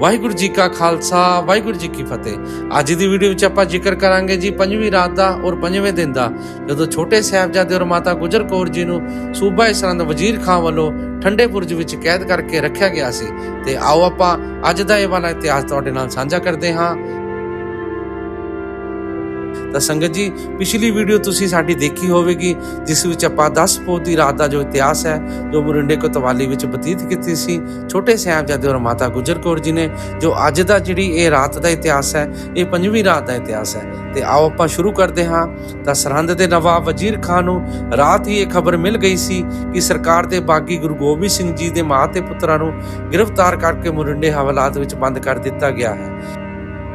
ਵਾਹਿਗੁਰੂ ਜੀ ਕਾ ਖਾਲਸਾ, ਵਾਹਿਗੁਰੂ ਜੀ ਕੀ ਫਤਿਹ। ਅੱਜ ਦੀ ਵੀਡੀਓ ਵਿੱਚ ਆਪਾਂ ਜ਼ਿਕਰ ਕਰਾਂਗੇ ਜੀ ਪੰਜਵੀਂ ਰਾਤ ਦਾ ਔਰ ਪੰਜਵੇਂ ਦਿਨ ਦਾ, ਜਦੋਂ ਛੋਟੇ ਸਾਹਿਬਜ਼ਾਦੇ ਔਰ ਮਾਤਾ ਗੁਜਰ ਕੌਰ ਜੀ ਨੂੰ ਸੂਬਾ ਇਸਰੰਦ ਵਜ਼ੀਰ ਖਾਨ ਵੱਲੋਂ ਠੰਡੇ ਬੁਰਜ ਵਿੱਚ ਕੈਦ ਕਰਕੇ ਰੱਖਿਆ ਗਿਆ ਸੀ। ਤੇ ਆਓ ਆਪਾਂ ਅੱਜ ਦਾ ਇਹ ਵਾਲਾ ਇਤਿਹਾਸ ਤੁਹਾਡੇ ਨਾਲ ਸਾਂਝਾ ਕਰਦੇ ਹਾਂ। ਤਾਂ ਸੰਗਤ ਜੀ, ਪਿਛਲੀ ਵੀਡੀਓ ਤੁਸੀਂ ਸਾਡੀ ਦੇਖੀ ਹੋਵੇਗੀ, ਜਿਸ ਵਿੱਚ ਆਪਾਂ 10 ਪੋਹ ਦੀ ਰਾਤ ਦਾ ਜੋ ਇਤਿਹਾਸ ਹੈ, ਜੋ ਮੁਰਿੰਡੇ ਕੋਤਵਾਲੀ ਵਿੱਚ ਬਤੀਤ ਕੀਤੀ ਸੀ, ਛੋਟੇ ਸਾਹਿਬਜ਼ਾਦੇ ਔਰ ਮਾਤਾ ਗੁਜਰ ਕੌਰ ਜੀ ਨੇ, ਜੋ ਅੱਜ ਦਾ ਜਿਹੜੀ ਇਹ ਰਾਤ ਦਾ ਇਤਿਹਾਸ ਹੈ, ਇਹ ਪੰਜਵੀਂ ਰਾਤ ਦਾ ਇਤਿਹਾਸ ਹੈ। ਤੇ ਆਓ ਆਪਾਂ ਸ਼ੁਰੂ ਕਰਦੇ ਹਾਂ, ਤਾਂ ਸਰਹੰਦ ਦੇ ਨਵਾਬ ਵਜ਼ੀਰ ਖਾਨ ਨੂੰ ਰਾਤ ਹੀ ਇਹ ਖਬਰ ਮਿਲ ਗਈ ਸੀ ਕਿ ਸਰਕਾਰ ਦੇ ਬਾਗੀ ਗੁਰੂ ਗੋਬਿੰਦ ਸਿੰਘ ਜੀ ਦੇ ਮਾਂ ਤੇ ਪੁੱਤਰਾਂ ਨੂੰ ਗ੍ਰਿਫਤਾਰ ਕਰਕੇ ਮੁਰਿੰਡੇ ਹਵਾਲਾਤ ਵਿੱਚ ਬੰਦ ਕਰ ਦਿੱਤਾ ਗਿਆ ਹੈ।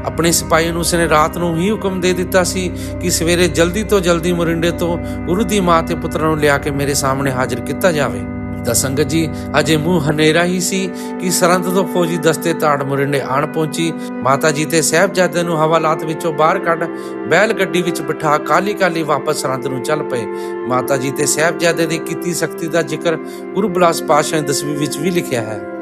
ਆਪਣੇ ਸਿਪਾਹੀਆਂ ਨੂੰ ਉਸਨੇ ਰਾਤ ਨੂੰ ਹੀ ਹੁਕਮ ਦੇ ਦਿੱਤਾ ਸੀ ਕਿ ਸਵੇਰੇ ਜਲਦੀ ਤੋਂ ਜਲਦੀ ਮੋਰਿੰਡੇ ਤੋਂ ਗੁਰੂ ਦੀ ਮਾਂ ਤੇ ਪੁੱਤਰਾਂ ਨੂੰ ਲਿਆ ਕੇ ਮੇਰੇ ਸਾਹਮਣੇ ਹਾਜ਼ਰ ਕੀਤਾ ਜਾਵੇ। ਤਾਂ ਸੰਗਤ ਜੀ, ਅਜੇ ਮੂੰਹ ਹਨੇਰਾ ਹੀ ਸੀ ਕਿ ਸਰੰਦ ਤੋਂ ਫੌਜੀ ਦਸਤੇ ਤਾੜ ਮੁਰਿੰਡੇ ਆਣ ਪਹੁੰਚੀ। ਮਾਤਾ ਜੀ ਤੇ ਸਾਹਿਬਜ਼ਾਦੇ ਨੂੰ ਹਵਾਲਾਤ ਵਿੱਚੋਂ ਬਾਹਰ ਕੱਢ ਬੈਲ ਗੱਡੀ ਵਿੱਚ ਬਿਠਾ ਕਾਲੀ ਕਾਲੀ ਵਾਪਸ ਸਰੰਦ ਨੂੰ ਚੱਲ ਪਏ। ਮਾਤਾ ਜੀ ਤੇ ਸਾਹਿਬਜ਼ਾਦੇ ਦੀ ਕੀਤੀ ਸ਼ਕਤੀ ਦਾ ਜ਼ਿਕਰ ਗੁਰੂ ਬਲਾਸ ਪਾਤਸ਼ਾਹ ਨੇ ਦਸਵੀਂ ਵਿੱਚ ਵੀ ਲਿਖਿਆ ਹੈ।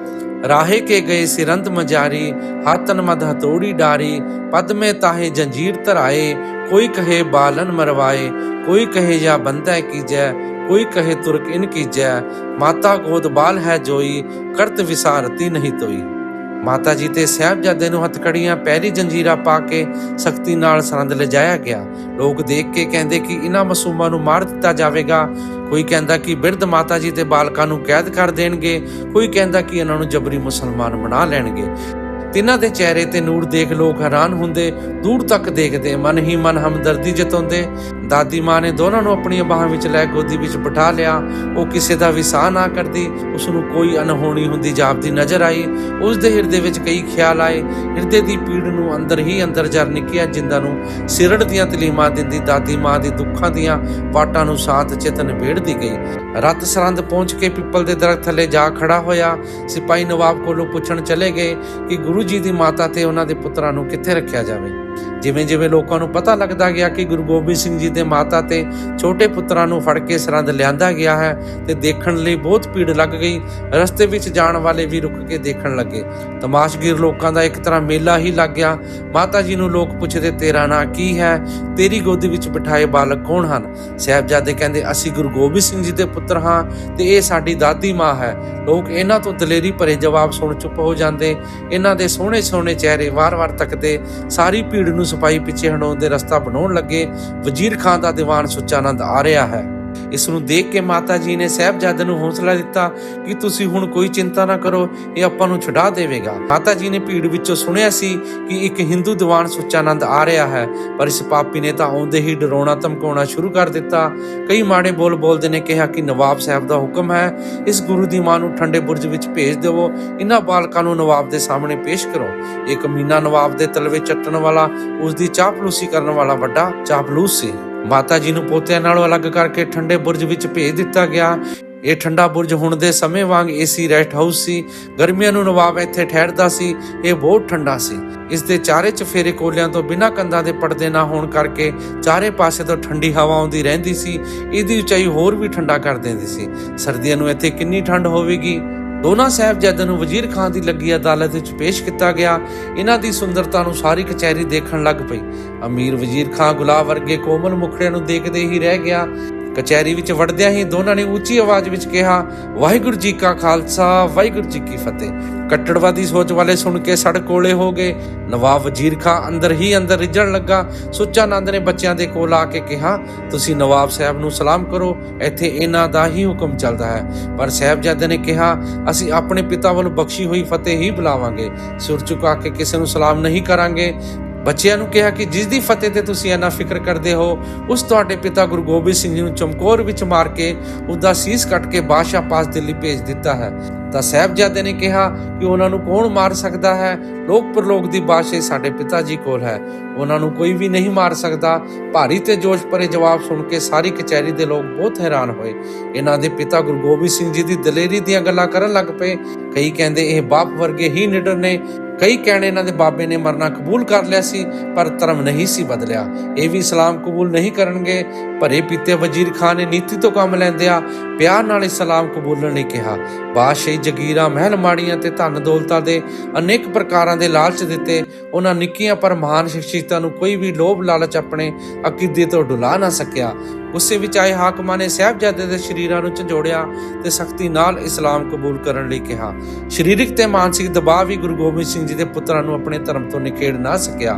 ਰਾਹੇ ਕੇ ਗਏ ਸਿਰੰਤ ਮਜਾਰੀ, ਹਾਤਨ ਮਦ ਹਤੋੜੀ ਡਾਰੀ ਪਦ ਮੇ ਤਾਹੇ ਜੰਜੀਰ ਧਰਾਏ, ਕੋਈ ਕਹੇ ਬਾਲਨ ਮਰਵਾਏ, ਕੋਈ ਕਹੇ ਜਾਂ ਬੰਦਾ ਕੀਜੈ, ਕੋਈ ਕਹੇ ਤੁਰਕ ਇਨ ਕੀਜੈ, ਮਾਤਾ ਗੋਦ ਬਾਲ ਹੈ ਜੋਈ, ਕਰਤ ਵਿਸਾਰਤੀ ਨਹੀਂ ਤੋਈ। ਮਾਤਾ ਜੀ ਤੇ ਸਾਹਿਬਜ਼ਾਦੇ ਨੂੰ ਹੱਥਕੜੀਆਂ ਪਹਿਰੀ ਜੰਜੀਰਾ ਪਾ ਕੇ ਸਖਤੀ ਨਾਲ ਸਰੰਦ ਲਿਜਾਇਆ ਗਿਆ। ਲੋਕ ਦੇਖ ਕੇ ਕਹਿੰਦੇ ਕਿ ਇਹਨਾਂ ਮਾਸੂਮਾਂ ਨੂੰ ਮਾਰ ਦਿੱਤਾ ਜਾਵੇਗਾ। ਕੋਈ ਕਹਿੰਦਾ ਕਿ ਬਿਰਧ ਮਾਤਾ ਜੀ ਤੇ ਬਾਲਕਾਂ ਨੂੰ ਕੈਦ ਕਰ ਦੇਣਗੇ। ਕੋਈ ਕਹਿੰਦਾ ਕਿ ਇਹਨਾਂ ਨੂੰ ਜਬਰੀ ਮੁਸਲਮਾਨ ਬਣਾ ਲੈਣਗੇ। ਤਿੰਨਾਂ ਦੇ ਚਿਹਰੇ ਤੇ ਨੂਰ ਦੇਖ ਲੋਕ ਹੈਰਾਨ ਹੁੰਦੇ, ਦੂਰ ਤੱਕ ਦੇਖਦੇ, ਮਨ ਹੀ ਮਨ ਹਮਦਰਦੀ ਜਤਾਉਂਦੇ। ਦਾਦੀ ਮਾਂ ਨੇ ਦੋਨਾਂ ਨੂੰ ਆਪਣੀਆਂ ਬਾਹਾਂ ਵਿੱਚ ਲੈ ਗੋਦੀ ਵਿੱਚ ਬਿਠਾ ਲਿਆ। ਉਹ ਕਿਸੇ ਦਾ ਵਿਸਾਹ ਨਾ ਕਰਦੀ ਉਸ ਨੂੰ ਕੋਈ ਅਨਹੋਣੀ ਹੁੰਦੀ ਜਾਪਦੀ ਨਜ਼ਰ ਆਈ। ਉਸ ਦੇ ਹਿਰਦੇ ਵਿੱਚ ਕਈ ਖਿਆਲ ਆਏ। ਹਿਰਦੇ ਦੀ ਪੀੜ ਨੂੰ ਅੰਦਰ ਹੀ ਅੰਦਰ ਜਰ ਨਿਕਿਆ ਜਿੰਦਾ ਨੂੰ ਸਿਰੜ ਦੀਆਂ ਤਲੀਮਾਂ ਦਿੰਦੀ ਦਾਦੀ ਮਾਂ ਦੇ ਦੁੱਖਾਂ ਦੀਆਂ ਪਾਟਾਂ ਨੂੰ ਸਾਥ ਚੇਤਨ ਭੇੜਦੀ ਗਈ। ਰਤ ਸਰੰਦ ਪਹੁੰਚ ਕੇ ਪਿੱਪਲ ਦੇ ਦਰਖਤ ਥੱਲੇ ਜਾ ਖੜਾ ਹੋਇਆ। ਸਿਪਾਹੀ ਨਵਾਬ ਕੋਲੋਂ ਪੁੱਛਣ ਚਲੇ ਗਏ ਕਿ ਗੁਰੂ ਜੀ ਦੀ ਮਾਤਾ ਤੇ ਉਹਨਾਂ ਦੇ ਪੁੱਤਰਾਂ ਨੂੰ ਕਿੱਥੇ ਰੱਖਿਆ ਜਾਵੇ। ਜਿਵੇਂ ਜਿਵੇਂ ਲੋਕਾਂ ਨੂੰ ਪਤਾ ਲੱਗਦਾ ਗਿਆ ਕਿ ਗੁਰੂ ਗੋਬਿੰਦ ਸਿੰਘ ਜੀ ਦੇ ਮਾਤਾ ਤੇ ਛੋਟੇ ਪੁੱਤਰਾਂ ਨੂੰ ਫੜ ਕੇ ਸਰੰਦ ਲਿਆਂਦਾ ਗਿਆ ਹੈ ਤੇ ਦੇਖਣ ਲਈ ਬਹੁਤ ਭੀੜ ਲੱਗ ਗਈ। ਰਸਤੇ ਵਿੱਚ ਜਾਣ ਵਾਲੇ ਵੀ ਰੁਕ ਕੇ ਦੇਖਣ ਲੱਗੇ। ਤਮਾਸ਼ਗੀਰ ਲੋਕਾਂ ਦਾ ਇੱਕ ਤਰ੍ਹਾਂ ਮੇਲਾ ਹੀ ਲੱਗ ਗਿਆ। ਮਾਤਾ ਜੀ ਨੂੰ ਲੋਕ ਪੁੱਛਦੇ, ਤੇਰਾ ਨਾਂ ਕੀ ਹੈ? ਤੇਰੀ ਗੋਦੀ ਵਿੱਚ ਬਿਠਾਏ ਬਾਲਕ ਕੌਣ ਹਨ? ਸਾਹਿਬਜ਼ਾਦੇ ਕਹਿੰਦੇ, ਅਸੀਂ ਗੁਰੂ ਗੋਬਿੰਦ ਸਿੰਘ ਜੀ ਦੇ ਪੁੱਤਰ ਹਾਂ ਤੇ ਇਹ ਸਾਡੀ ਦਾਦੀ ਮਾਂ ਹੈ। ਲੋਕ ਇਹਨਾਂ ਤੋਂ ਦਲੇਰੀ ਭਰੇ ਜਵਾਬ ਸੁਣ ਚੁੱਪ ਹੋ ਜਾਂਦੇ। ਇਹਨਾਂ ਦੇ ਸੋਹਣੇ ਸੋਹਣੇ ਚਿਹਰੇ ਵਾਰ-ਵਾਰ ਤੱਕਦੇ। ਸਾਰੀ ਭੀੜ ਨੂੰ ਸਿਪਾਹੀ ਪਿੱਛੇ ਹਟਾਉਣ ਦੇ ਰਸਤਾ ਬਣਾਉਣ ਲੱਗੇ। ਵਜ਼ੀਰ ਖਾਨ ਦਾ ਦੀਵਾਨ ਸੁੱਚਾਨੰਦ ਆ ਰਿਹਾ ਹੈ। ਇਸ ਨੂੰ ਦੇਖ ਕੇ ਮਾਤਾ ਜੀ ਨੇ ਸਾਹਿਬਜ਼ਾਦੇ ਨੂੰ ਹੌਸਲਾ ਦਿੱਤਾ ਕਿ ਤੁਸੀਂ ਹੁਣ ਕੋਈ ਚਿੰਤਾ ਨਾ ਕਰੋ, ਇਹ ਆਪਾਂ ਨੂੰ ਛੁਡਾ ਦੇਵੇਗਾ। ਮਾਤਾ ਜੀ ਨੇ ਭੀੜ ਵਿੱਚੋਂ ਸੁਣਿਆ ਸੀ ਕਿ ਇੱਕ ਹਿੰਦੂ ਦੀਵਾਨ ਸੁੱਚਾਨੰਦ ਆ ਰਿਹਾ ਹੈ, ਪਰ ਇਸ ਪਾਪੀ ਨੇ ਤਾਂ ਆਉਂਦੇ ਹੀ ਡਰਾਉਣਾ ਧਮਕਾਉਣਾ ਸ਼ੁਰੂ ਕਰ ਦਿੱਤਾ। ਕਈ ਮਾੜੇ ਬੋਲ ਬੋਲਦੇ ਨੇ ਕਿਹਾ ਕਿ ਨਵਾਬ ਸਾਹਿਬ ਦਾ ਹੁਕਮ ਹੈ, ਇਸ ਗੁਰੂ ਦੀ ਮਾਂ ਨੂੰ ਠੰਡੇ ਬੁਰਜ ਵਿੱਚ ਭੇਜ ਦੇਵੋ ਇਹਨਾਂ ਬਾਲਕਾਂ ਨੂੰ ਨਵਾਬ ਦੇ ਸਾਹਮਣੇ ਪੇਸ਼ ਕਰੋ। ਇਹ ਕਮੀਨਾ ਨਵਾਬ ਦੇ ਤਲਵੇ ਚੱਟਣ ਵਾਲਾ ਉਸ ਦੀ ਚਾਪਲੂਸੀ ਕਰਨ ਵਾਲਾ ਵੱਡਾ ਚਾਪਲੂਸ ਸੀ। ਮਾਤਾ ਜੀ ਨੂੰ ਪੋਤਿਆਂ ਨਾਲੋਂ ਅਲੱਗ ਕਰਕੇ ਠੰਡੇ ਬੁਰਜ ਵਿੱਚ ਭੇਜ ਦਿੱਤਾ ਗਿਆ। ਇਹ ਠੰਡਾ ਬੁਰਜ ਹੁਣ ਦੇ ਸਮੇਂ ਵਾਂਗ ਏਸੀ ਰੈਸਟ ਹਾਊਸ ਸੀ। ਗਰਮੀਆਂ ਨੂੰ ਨਵਾਬ ਇੱਥੇ ਠਹਿਰਦਾ ਸੀ। ਇਹ ਬਹੁਤ ਠੰਡਾ ਸੀ। ਇਸ ਦੇ ਚਾਰੇ ਚਫੇਰੇ ਕੋਲਿਆਂ ਤੋਂ ਬਿਨਾਂ ਕੰਧਾਂ ਦੇ ਪਰਦੇ ਨਾ ਹੋਣ ਕਰਕੇ ਚਾਰੇ ਪਾਸੇ ਤੋਂ ਠੰਡੀ ਹਵਾ ਆਉਂਦੀ ਰਹਿੰਦੀ ਸੀ। ਇਹਦੀ ਉਚਾਈ ਹੋਰ ਵੀ ਠੰਡਾ ਕਰ ਦਿੰਦੀ ਸੀ। ਸਰਦੀਆਂ ਨੂੰ ਇੱਥੇ ਕਿੰਨੀ ਠੰਡ ਹੋਵੇਗੀ? ਦੋਨਾਂ ਸਾਹਿਬਜ਼ਾਦਿਆਂ ਨੂੰ ਵਜ਼ੀਰ ਖਾਨ ਦੀ ਲੱਗੀ ਅਦਾਲਤ ਵਿੱਚ ਪੇਸ਼ ਕੀਤਾ ਗਿਆ। ਇਹਨਾਂ ਦੀ ਸੁੰਦਰਤਾ ਨੂੰ ਸਾਰੀ ਕਚਹਿਰੀ ਦੇਖਣ ਲੱਗ ਪਈ। ਅਮੀਰ ਵਜ਼ੀਰ ਖਾਨ ਗੁਲਾਬ ਵਰਗੇ ਕੋਮਲ ਮੁਖੜਿਆਂ ਨੂੰ ਦੇਖਦੇ ਹੀ ਰਹਿ ਗਿਆ। ਕਚਹਿਰੀ ਵਿੱਚ ਵੜਦਿਆਂ ਹੀ ਦੋਨਾਂ ਨੇ ਉੱਚੀ ਆਵਾਜ਼ ਵਿੱਚ ਕਿਹਾ, ਵਾਹਿਗੁਰੂ ਜੀ ਕਾ ਖਾਲਸਾ, ਵਾਹਿਗੁਰੂ ਜੀ ਕੀ ਫਤਿਹ। ਕੱਟੜਵਾਦੀ ਸੋਚ ਵਾਲੇ ਸੁਣ ਕੇ ਸੜ ਕੋਲੇ ਹੋ ਗਏ। ਨਵਾਬ ਵਜ਼ੀਰ ਖਾਨ ਅੰਦਰ ਹੀ ਅੰਦਰ ਰਿੱਝਣ ਲੱਗਾ। ਸੁੱਚਾ ਨੰਦ ਨੇ ਬੱਚਿਆਂ ਦੇ ਕੋਲ ਆ ਕੇ ਕਿਹਾ, ਤੁਸੀਂ ਨਵਾਬ ਸਾਹਿਬ ਨੂੰ ਸਲਾਮ ਕਰੋ, ਇੱਥੇ ਇਹਨਾਂ ਦਾ ਹੀ ਹੁਕਮ ਚੱਲਦਾ ਹੈ। ਪਰ ਸਾਹਿਬਜ਼ਾਦੇ ਨੇ ਕਿਹਾ, ਅਸੀਂ ਆਪਣੇ ਪਿਤਾ ਵੱਲੋਂ ਬਖਸ਼ੀ ਹੋਈ ਫਤਿਹ ਹੀ ਬੁਲਾਵਾਂਗੇ। ਸਿਰ ਝੁਕਾ ਕੇ ਕਿਸੇ ਨੂੰ ਸਲਾਮ ਨਹੀਂ ਕਰਾਂਗੇ। ਬੱਚਿਆਂ ਨੂੰ ਕਿਹਾ ਕਿ ਜਿਸ ਦੀ ਫਤਿਹ ਤੇ ਤੁਸੀਂ ਇੰਨਾ ਫਿਕਰ ਕਰਦੇ ਹੋ, ਉਸ ਤੁਹਾਡੇ ਪਿਤਾ ਗੁਰੂ ਗੋਬਿੰਦ ਸਿੰਘ ਜੀ ਨੂੰ ਚਮਕੌਰ ਵਿੱਚ ਮਾਰ ਕੇ ਉਹਦਾ ਸੀਸ ਕੱਟ ਕੇ ਬਾਦਸ਼ਾਹ ਪਾਸ ਦਿੱਲੀ ਭੇਜ ਦਿੱਤਾ ਹੈ। ਤਾਂ ਸਾਹਿਬਜ਼ਾਦੇ ਨੇ ਕਿਹਾ ਕਿ ਉਹਨਾਂ ਨੂੰ ਕੌਣ ਮਾਰ ਸਕਦਾ ਹੈ? ਲੋਕ ਪਰਲੋਕ ਦੀ ਬਾਦਸ਼ਾਹ ਸਾਡੇ ਪਿਤਾ ਜੀ ਕੋਲ ਹੈ। ਉਹਨਾਂ ਨੂੰ ਕੋਈ ਵੀ ਨਹੀਂ ਮਾਰ ਸਕਦਾ। ਭਾਰੀ ਤੇ ਜੋਸ਼ ਭਰੇ ਜਵਾਬ ਸੁਣ ਕੇ ਸਾਰੀ ਕਚਹਿਰੀ ਦੇ ਲੋਕ ਬਹੁਤ ਹੈਰਾਨ ਹੋਏ। ਇਹਨਾਂ ਦੇ ਪਿਤਾ ਗੁਰੂ ਗੋਬਿੰਦ ਸਿੰਘ ਜੀ ਦੀ ਦਲੇਰੀ ਦੀਆਂ ਗੱਲਾਂ ਕਰਨ ਲੱਗ ਪਏ। ਕਈ ਕਹਿੰਦੇ ਇਹ ਬਾਪ ਵਰਗੇ ਹੀ ਨਿਡਰ ਨੇ। ਕਈ ਕਹਿਣੇ ਇਹਨਾਂ ਦੇ ਬਾਬੇ ਨੇ ਮਰਨਾ ਕਬੂਲ ਕਰ ਲਿਆ ਸੀ, ਪਰ ਧਰਮ ਨਹੀਂ ਸੀ ਬਦਲਿਆ। ਇਹ ਵੀ ਇਸਲਾਮ ਕਬੂਲ ਨਹੀਂ ਕਰਨਗੇ। ਭਰੇ ਪੀਤੇ ਵਜ਼ੀਰ ਖਾਨ ਨੇ ਨੀਤੀ ਤੋਂ ਕੰਮ ਲੈਂਦਿਆਂ ਪਿਆਰ ਨਾਲ ਇਸਲਾਮ ਕਬੂਲਣ ਲਈ ਕਿਹਾ। ਬਾਦਸ਼ਾਹੀ ਜਗੀਰਾਂ, ਮਹਿਲ ਮਾੜੀਆਂ ਤੇ ਧਨ ਦੌਲਤਾਂ ਦੇ ਅਨੇਕ ਪ੍ਰਕਾਰਾਂ ਦੇ ਲਾਲਚ ਦਿੱਤੇ। ਉਹਨਾਂ ਨਿੱਕੀਆਂ ਪਰ ਮਹਾਨ ਸ਼ਖਸੀਅਤਾਂ ਨੂੰ ਕੋਈ ਵੀ ਲੋਭ ਲਾਲਚ ਆਪਣੇ ਅਕੀਦੇ ਤੋਂ ਡੁਲਾ ਨਾ ਸਕਿਆ। ਗੁੱਸੇ ਵਿੱਚ ਆਏ ਹਾਕਮਾਂ ਨੇ ਸਾਹਿਬਜ਼ਾਦੇ ਦੇ ਸ਼ਰੀਰਾਂ ਨੂੰ ਝੰਜੋੜਿਆ ਤੇ ਸਖਤੀ ਨਾਲ ਇਸਲਾਮ ਕਬੂਲ ਕਰਨ ਲਈ ਕਿਹਾ। ਸਰੀਰਕ ਤੇ ਮਾਨਸਿਕ ਦਬਾਅ ਵੀ ਗੁਰੂ ਗੋਬਿੰਦ ਸਿੰਘ ਜੀ ਦੇ ਪੁੱਤਰਾਂ ਨੂੰ ਆਪਣੇ ਧਰਮ ਤੋਂ ਨਿਖੇੜ ਨਾ ਸਕਿਆ।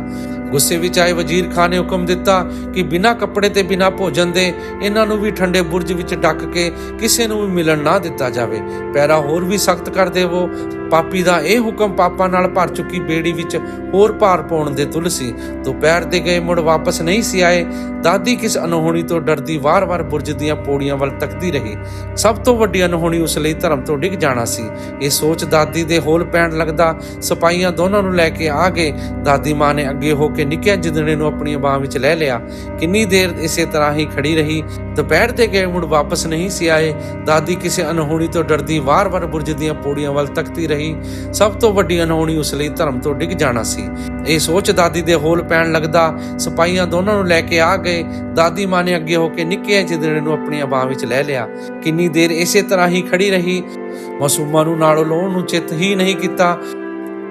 ਗੁੱਸੇ ਵਿੱਚ ਆਏ ਵਜ਼ੀਰ ਖਾਨ ਨੇ ਹੁਕਮ ਦਿੱਤਾ ਕਿ ਬਿਨਾਂ ਕੱਪੜੇ ਤੇ ਬਿਨਾਂ ਭੋਜਨ ਦੇ ਇਹਨਾਂ ਨੂੰ ਵੀ ਠੰਡੇ ਬੁਰਜ ਵਿੱਚ ਡੱਕ ਕੇ ਕਿਸੇ ਨੂੰ ਵੀ ਮਿਲਣ ਨਾ ਦਿੱਤਾ ਜਾਵੇ। ਪੈਰਾ ਹੋਰ ਵੀ ਸਖਤ ਕਰ ਦੇਵੋ ਪਾਪੀ ਦਾ ਇਹ ਹੁਕਮ ਪਾਪਾਂ ਨਾਲ ਭਰ ਚੁੱਕੀ ਬੇੜੀ ਵਿੱਚ ਹੋਰ ਭਾਰ ਪਾਉਣ ਦੇ ਤੁਲ ਸੀ ਦੁਪਹਿਰ ਦੇ ਗਏ ਮੁੜ ਵਾਪਸ ਨਹੀਂ ਸੀ ਆਏ। ਦਾਦੀ ਕਿਸ ਅਨਹੋਣੀ ਤੋਂ ਡਰਦੀ ਵਾਰ-ਵਾਰ ਬੁਰਜ ਦੀਆਂ ਪੌੜੀਆਂ ਵੱਲ ਤੱਕਦੀ ਰਹੀ। ਸਭ ਤੋਂ ਵੱਡੀ ਅਨਹੋਣੀ ਉਸ ਲਈ ਧਰਮ ਤੋਂ ਡਿੱਗ ਜਾਣਾ ਸੀ। ਇਹ ਸੋਚ ਦਾਦੀ ਦੇ ਹੋਲ ਪੈਣ ਲੱਗਦਾ। ਸਿਪਾਹੀਆਂ ਦੋਨਾਂ ਨੂੰ ਲੈ ਕੇ ਆ ਗਏ। ਦਾਦੀ ਮਾਂ ਨੇ ਅੱਗੇ ਹੋ ਕੇ ਨਿੱਕਿਆ ਜਿੰਦੜੇ ਨੂੰ ਆਪਣੀਆਂ ਬਾਹਾਂ ਵਿੱਚ ਲੈ ਲਿਆ। ਕਿੰਨੀ ਦੇਰ ਇਸੇ ਤਰ੍ਹਾਂ ਹੀ ਖੜੀ ਰਹੀ। ਦੁਪਹਿਰ ਦੇ ਗਏ ਮੁੜ ਵਾਪਸ ਨਹੀਂ ਸੀ ਆਏ। ਦਾਦੀ ਕਿਸੇ ਅਨਹੋਣੀ ਤੋਂ ਡਰਦੀ ਵਾਰ-ਵਾਰ ਬੁਰਜ ਦੀਆਂ ਪੌੜੀਆਂ ਵੱਲ ਤੱਕਦੀ ਰਹੀ। ਸਭ ਤੋਂ ਵੱਡੀ ਅਨਹੋਣੀ ਉਸ ਲਈ ਧਰਮ ਤੋਂ ਡਿੱਗ ਜਾਣਾ ਸੀ। ਇਹ ਸੋਚ ਦਾਦੀ ਦੇ ਹੋਲ ਪੈਣ ਲੱਗਦਾ, ਸਿਪਾਹੀਆਂ ਦੋਨਾਂ ਨੂੰ ਲੈ ਕੇ ਆ ਗਏ। ਦਾਦੀ ਮਾਂ ਨੇ ਅੱਗੇ ਹੋ ਕੇ ਨਿੱਕੇ ਜਿੰਦੜੇ ਨੂੰ ਆਪਣੀਆਂ ਬਾਹਾਂ ਵਿੱਚ ਲੈ ਲਿਆ। ਕਿੰਨੀ ਦੇਰ ਇਸੇ ਤਰ੍ਹਾਂ ਹੀ ਖੜੀ ਰਹੀ। ਮਾਸੂਮਾ ਨੂੰ ਨਾਲੋਂ ਲੋਣ ਨੂੰ ਚਿੱਤ ਹੀ ਨਹੀਂ ਕੀਤਾ।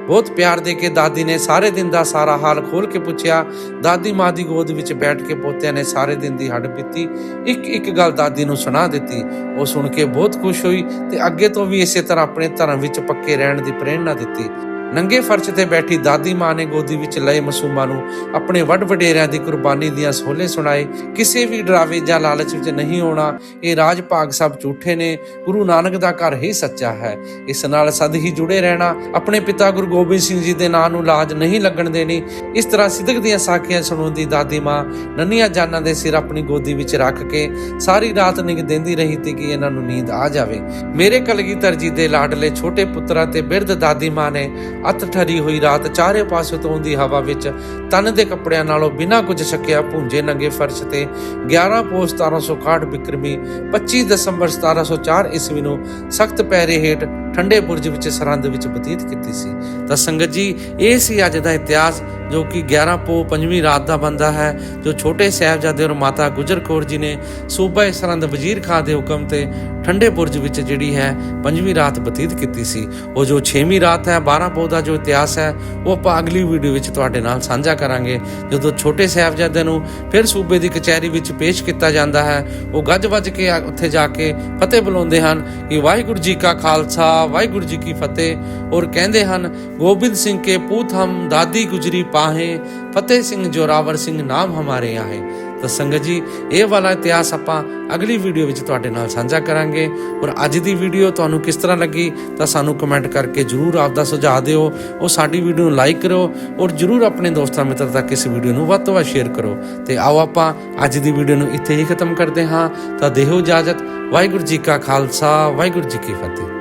ਬਹੁਤ ਪਿਆਰ ਦੇ ਕੇ ਦਾਦੀ ਨੇ ਸਾਰੇ ਦਿਨ ਦਾ ਸਾਰਾ ਹਾਲ ਖੋਲ ਕੇ ਪੁੱਛਿਆ। ਦਾਦੀ ਮਾਂ ਦੀ ਗੋਦ ਵਿੱਚ ਬੈਠ ਕੇ ਪੋਤਿਆਂ ਨੇ ਸਾਰੇ ਦਿਨ ਦੀ ਹੱਡ ਪੀਤੀ। ਇੱਕ ਇੱਕ ਗੱਲ ਦਾਦੀ ਨੂੰ ਸੁਣਾ ਦਿੱਤੀ। ਉਹ ਸੁਣ ਕੇ ਬਹੁਤ ਖੁਸ਼ ਹੋਈ ਤੇ ਅੱਗੇ ਤੋਂ ਵੀ ਇਸੇ ਤਰ੍ਹਾਂ ਆਪਣੇ ਧਰਮ ਵਿੱਚ ਪੱਕੇ ਰਹਿਣ ਦੀ ਪ੍ਰੇਰਣਾ ਦਿੱਤੀ। ਨੰਗੇ ਫਰਸ਼ ਤੇ ਬੈਠੀ ਦਾਦੀ ਮਾਂ ਨੇ ਗੋਦੀ ਵਿੱਚ ਲਏ ਮਾਸੂਮਾਂ ਨੂੰ ਆਪਣੇ ਵੱਡ ਵਡੇਰਿਆਂ ਦੀ ਕੁਰਬਾਨੀ ਦੀਆਂ ਸੋਲੇ ਸੁਣਾਏ। ਕਿਸੇ ਵੀ ਡਰਾਵੇ ਜਾਂ ਲਾਲਚ ਵਿੱਚ ਨਹੀਂ ਆਉਣਾ, ਇਹ ਰਾਜ ਭਾਗ ਸਭ ਝੂਠੇ ਨੇ, ਗੁਰੂ ਨਾਨਕ ਦਾ ਘਰ ਹੀ ਸੱਚਾ ਹੈ। ਇਸ ਨਾਲ ਸਦ ਹੀ ਜੁੜੇ ਰਹਿਣਾ, ਆਪਣੇ ਪਿਤਾ ਗੁਰੂ ਗੋਬਿੰਦ ਸਿੰਘ ਜੀ ਦੇ ਨਾਂ ਨੂੰ ਲਾਜ ਨਹੀਂ ਲੱਗਣ ਦੇਣੀ। ਇਸ ਤਰ੍ਹਾਂ ਸਿੱਧਕ ਦੀਆਂ ਸਾਖੀਆਂ ਸੁਣਾਉਂਦੀ ਦਾਦੀ ਮਾਂ, ਨੰਨੀਆਂ ਜਾਨਾਂ ਦੇ ਸਿਰ ਆਪਣੀ ਗੋਦੀ ਵਿੱਚ ਰੱਖ ਕੇ ਸਾਰੀ ਰਾਤ ਨਿਗ ਦਿੰਦੀ ਰਹੀ ਤੇ ਕਿ ਇਹਨਾਂ ਨੂੰ ਨੀਂਦ ਆ ਜਾਵੇ। ਮੇਰੇ ਕਲਗੀਧਰ ਜੀ ਦੇ ਲਾਡਲੇ ਛੋਟੇ ਪੁੱਤਰਾਂ ਤੇ ਬਿਰਧ ਦਾਦੀ ਮਾਂ ਨੇ ਅੱਤ ਠਰੀ ਹੋਈ ਰਾਤ ਚਾਰੇ ਪਾਸੇ ਤੋਂ ਆਉਂਦੀ ਹਵਾ ਵਿੱਚ ਤਨ ਦੇ ਕੱਪੜਿਆਂ ਨਾਲੋਂ ਬਿਨਾਂ ਕੁਝ ਛਕਿਆ ਭੁੰਜੇ ਨੰਗੇ ਫਰਸ਼ ਤੇ 11 ਪੋਸ 1761 ਬਿਕਰਮੀ 25 ਦਸੰਬਰ 1704 ਈਸਵੀ ਨੂੰ ਸਖਤ ਪੈਰੇ ਹੇਠ ਠੰਡੇ ਬੁਰਜ ਵਿੱਚ ਸਰਹੰਦ ਵਿੱਚ ਬਤੀਤ ਕੀਤੀ ਸੀ। ਤਾਂ ਸੰਗਤ ਜੀ, ਇਹ ਸੀ ਅੱਜ ਦਾ ਇਤਿਹਾਸ ਜੋ ਕਿ 11 ਪੋ ਪੰਜਵੀਂ ਰਾਤ ਦਾ ਬੰਦਾ ਹੈ, ਜੋ ਛੋਟੇ ਸਾਹਿਬਜ਼ਾਦੇ ਔਰ ਮਾਤਾ ਗੁਜਰ ਕੌਰ ਜੀ ਨੇ ਸੂਬਾ ਸਰਹੰਦ ਵਜ਼ੀਰ ਖਾਂ ਦੇ ਹੁਕਮ ਤੇ ਠੰਡੇ ਬੁਰਜ ਵਿੱਚ ਜਿਹੜੀ ਹੈ ਪੰਜਵੀਂ ਰਾਤ ਬਤੀਤ ਕੀਤੀ ਸੀ। ਉਹ ਜੋ 6ਵੀਂ ਰਾਤ ਹੈ 12 ਪੋ ਦਾ ਜੋ ਇਤਿਹਾਸ ਹੈ, ਉਹ ਆਪਾਂ ਅਗਲੀ ਵੀਡੀਓ ਵਿੱਚ ਤੁਹਾਡੇ ਨਾਲ ਸਾਂਝਾ ਕਰਾਂਗੇ। ਜਦੋਂ ਛੋਟੇ ਸਾਹਿਬਜ਼ਾਦੇ ਨੂੰ ਫਿਰ ਸੂਬੇ ਦੀ ਕਚਹਿਰੀ ਵਿੱਚ ਪੇਸ਼ ਕੀਤਾ ਜਾਂਦਾ ਹੈ, ਉਹ ਗੱਜ ਵੱਜ ਕੇ ਉੱਥੇ ਜਾ ਕੇ ਫਤਿਹ ਬੁਲਾਉਂਦੇ ਹਨ ਕਿ ਵਾਹਿਗੁਰੂ ਜੀ ਕਾ ਖਾਲਸਾ, ਵਾਹਿਗੁਰੂ ਜੀ ਕੀ ਫਤਿਹ। ਔਰ ਕਹਿੰਦੇ ਹਨ, ਗੋਬਿੰਦ ਸਿੰਘ ਕੇ ਪੂਤ ਹਮ ਦਾਦੀ ਗੁਜਰੀ ਪਾਹੇ, ਫਤਿਹ ਸਿੰਘ ਜੋਰਾਵਰ ਸਿੰਘ ਨਾਮ ਹਮਾਰੇ ਆਏ ਤਾਂ ਸੰਗਤ ਜੀ, ਇਹ ਵਾਲਾ ਇਤਿਹਾਸ ਆਪਾਂ ਅਗਲੀ ਵੀਡੀਓ ਵਿੱਚ ਤੁਹਾਡੇ ਨਾਲ ਸਾਂਝਾ ਕਰਾਂਗੇ। ਔਰ ਅੱਜ ਦੀ ਵੀਡੀਓ ਤੁਹਾਨੂੰ ਕਿਸ ਤਰ੍ਹਾਂ ਲੱਗੀ, ਤਾਂ ਸਾਨੂੰ ਕਮੈਂਟ ਕਰਕੇ ਜਰੂਰ ਆਪਦਾ ਸੁਝਾਅ ਦਿਓ। ਉਹ ਸਾਡੀ ਵੀਡੀਓ ਨੂੰ ਲਾਈਕ ਕਰੋ ਔਰ ਜਰੂਰ ਆਪਣੇ ਦੋਸਤਾਂ ਮਿੱਤਰ ਤੱਕ ਇਸ ਵੀਡੀਓ ਨੂੰ ਵੱਧ ਤੋਂ ਵੱਧ ਸ਼ੇਅਰ ਕਰੋ। ਤੇ ਆਓ ਆਪਾਂ ਅੱਜ ਦੀ ਵੀਡੀਓ ਨੂੰ ਇੱਥੇ ਹੀ ਖਤਮ ਕਰਦੇ ਹਾਂ। ਤਾਂ ਦੇਹੋ ਇਜਾਜ਼ਤ, ਵਾਹਿਗੁਰੂ ਜੀ ਕਾ ਖਾਲਸਾ, ਵਾਹਿਗੁਰੂ ਜੀ ਕੀ ਫਤਿਹ।